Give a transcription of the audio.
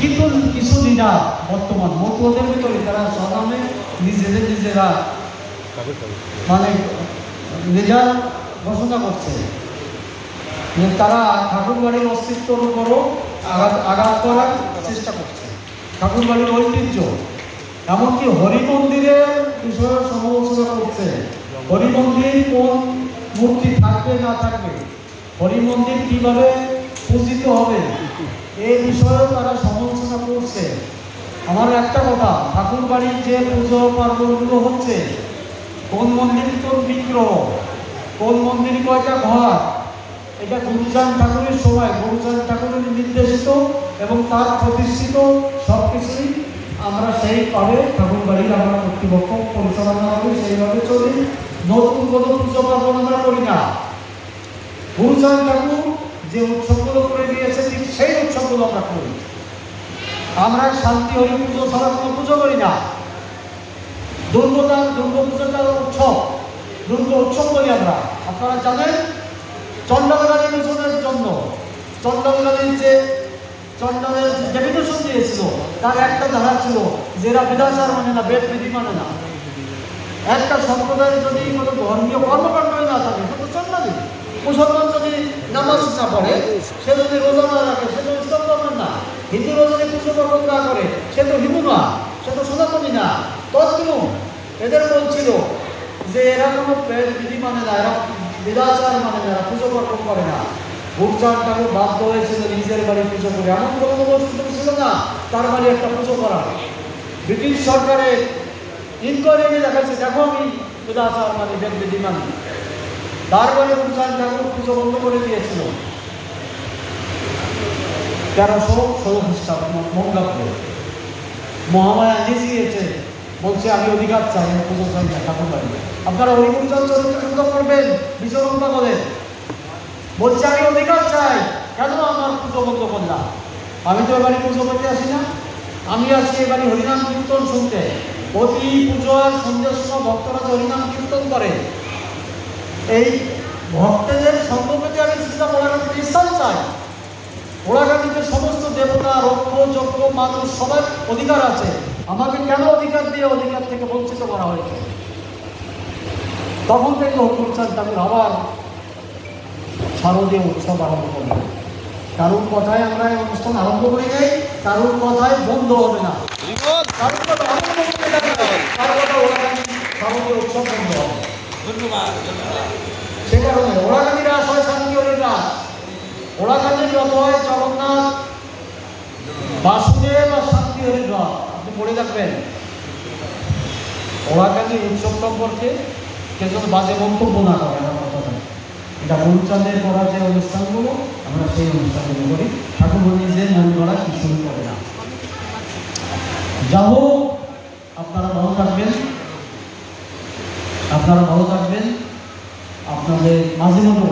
কিন্তু কিছু লিডার বর্তমান মতুয়াদের ভিতরে তারা সদামে নিজেদের নিজেরা মানে লিডার ঘোষণা করছে। যে তারা ঠাকুরবাড়ির অস্তিত্বর উপরও আঘাত আঘাত করার চেষ্টা করছে। ঠাকুরবাড়ির ঐতিহ্য। এমনকি হরি মন্দিরের বিষয়ে সমালোচনা করছে। হরি মন্দির কোন মূর্তি থাকবে না থাকবে? হরি মন্দির কীভাবে পূজিত হবে? এই বিষয়েও তারা সমালোচনা করছে। আমার একটা কথা ঠাকুর বাড়ির যে পুজো পার্বণগুলো হচ্ছে, কোন মন্দির কোন বিগ্রহ, কোন মন্দির কয়টা ঘর, এটা গুরুচাঁদ ঠাকুরের সময় গুরুচান ঠাকুরের নির্দেশিত এবং তার প্রতিষ্ঠিত সব কিছুই আমরা সেইভাবে ঠাকুর বাড়ির আমরা কর্তৃপক্ষ পরিচালনা করি সেইভাবে চলি। নতুন কোনো পুজো পার্বণ আমরা করি না। গুরুচাঁদ ঠাকুর যে উৎসবগুলো করে দিয়েছে ঠিক সেই উৎসবগুলো আমরা করি আমরা শান্তি হরি পুজো ছাড়া কোনো পুজো করি না। দুর্গতা দুর্গা পুজোটা উৎসব, দুর্গা উৎসব করি আমরা। আপনারা জানেন চন্ডালগালী মিশনের জন্য চন্ডালগালীর যে, চন্ডালের যে ডেপুটেশন দিয়েছিল, তার একটা ধারা ছিল যে এরা বিধাচার মানে না বেদ বিধি মানে না। একটা সম্প্রদায়ের যদি কোনো ধর্মীয় কর্মকাণ্ডই না থাকে সে তো চন্ডালী মুসলমান যদি নামাজ না পড়ে সে যদি রোজা না রাখে সে তো ইসলাম ধর্মের না যদি পুজো না করে। সে তো হিন্দু না সে তো সনাতনী না। তদ্রুপ এদের বলছিল যে এরা কোনো বেদ বিধি মানে না, এরা বিদাচার মানে না, এরা পুজো পার্বণ করে না। ভোটচান ঠাকুর বাধ্য হয়েছিল নিজের বাড়ি পুজো করে। এমন কোনো বস্তু ছিল না, তার বাড়ি একটা পুজো করা। ব্রিটিশ সরকারের ইনকোয়ারি নিয়ে দেখাচ্ছে, দেখো আমি বিদাচার মানে বেদ বিধি মানে। তারপরে ভোটচান ঠাকুর পুজো বন্ধ করে দিয়েছিল। তেরোশো ষোলো খ্রিস্টাব্দ বঙ্গাব্দে মহামায়া নিজে গিয়েছে বলছে, আমি অধিকার চাই পুজো চাই না ঠাকুর বাড়ি। আপনারা হরিপুরচাল চরিত্র সুন্দর করবেন বিচরণটা বলেন বলছে, আমি অধিকার চাই, কেন আমার পুজো বন্ধ করলাম? আমি তো এবারে পুজো করতে আসি না। আমি আসি এবারে হরিনাম কীর্তন শুনতে। প্রতি পুজোর সন্ধ্যের সময় ভক্তরা হরিনাম কীর্তন করে, এই ভক্তদের সঙ্গপতি আমি চিন্তা করার বিশ্বাস চাই সমস্ত দেবতা রক্ষ যজ্ঞ মানুষ সবার অধিকার আছে। আমাকে কেন অধিকার দিয়ে অধিকার থেকে বঞ্চিত করা হয়েছে? তখন থেকে হরিচাঁদ ঠাকুর আবার শারদীয় উৎসব আরম্ভ করলেন কারোর কথায় আমরা এই অনুষ্ঠান আরম্ভ করি নাই কারোর কথায় বন্ধ হবে না। কারোর কথা আরম্ভ করতে কথা শারদীয় উৎসব বন্ধ হবে। সে কারণে ওরাগানি রাস হয় শান্তি রাস ওরাগানির রথ হয় বাসুদেব আর শান্তি হরির আপনি পড়ে রাখবেন ওরাগানির উৎসব সম্পর্কে কেউ যেন বাজে মন্তব্য না করে আমার কথাটা। এটা মনচাঁদের করা যে অনুষ্ঠানগুলো, আমরা সেই অনুষ্ঠানগুলো করি। ঠাকুর নিজের মন করা, কি শুরু করে না। যা হোক, আপনারা ভালো থাকবেন। আপনারা ভালো থাকবেন। আপনাদের মাঝে মধ্যে